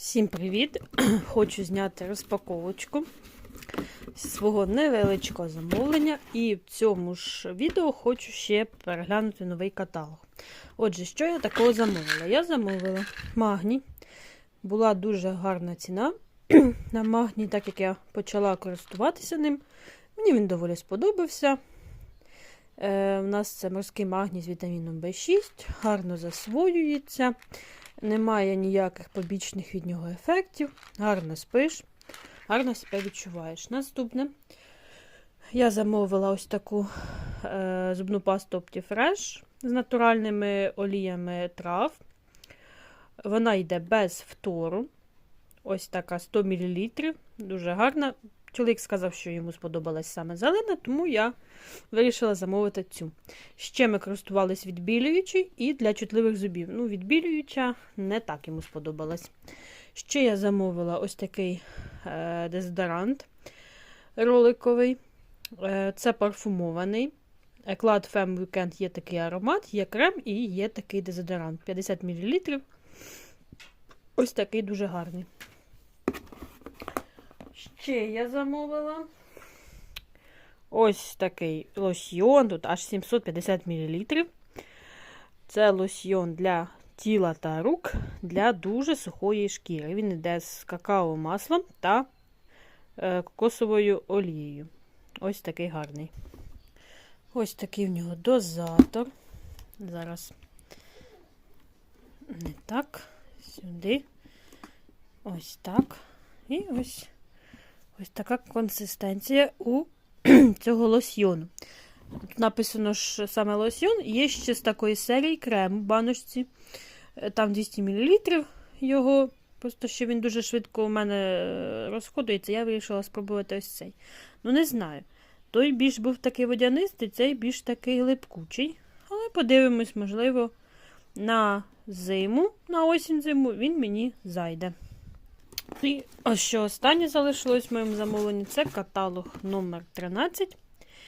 Всім привіт! Хочу зняти розпаковочку свого невеличкого замовлення. І в цьому ж відео хочу ще переглянути новий каталог. Отже, що я такого замовила? Я замовила магній. Була дуже гарна ціна на магній, так як я почала користуватися ним. Мені він доволі сподобався. Е, У нас це морський магній з вітаміном В6, гарно засвоюється. Немає ніяких побічних від нього ефектів. Гарно спиш, гарно себе відчуваєш. Наступне. Я замовила ось таку е, зубну пасту Optifresh з натуральними оліями трав. Вона йде без фтору. Ось така 100 мл. Дуже гарна. Чоловік сказав, що йому сподобалась саме зелена, тому я вирішила замовити цю. Ще ми користувались відбілюючий і для чутливих зубів. Ну, відбілююча не так йому сподобалась. Ще я замовила ось такий е, дезодорант роликовий. Е, це парфумований. Eclat Femme Weekend є такий аромат, є крем і є такий дезодорант. 50 мл. Ось такий дуже гарний. Ще я замовила ось такий лосьйон, тут аж 750 мл. Це лосьйон для тіла та рук для дуже сухої шкіри. Він йде з какао маслом та е, кокосовою олією. Ось такий гарний. Ось такий в нього дозатор. Зараз не так, сюди. Ось так. І ось ось така консистенція у цього лосьйону. Тут написано, що саме лосьйон. Є ще з такої серії крем в баночці. Е, Там 200 мл його. Просто що він дуже швидко у мене е, розходується, я вирішила спробувати ось цей. Ну, не знаю. Той більш був такий водянистий, цей більш такий липкучий. Але подивимось, можливо, на зиму, на осінь зиму він мені зайде. І ось що останнє залишилось в моєму замовленні це каталог номер 13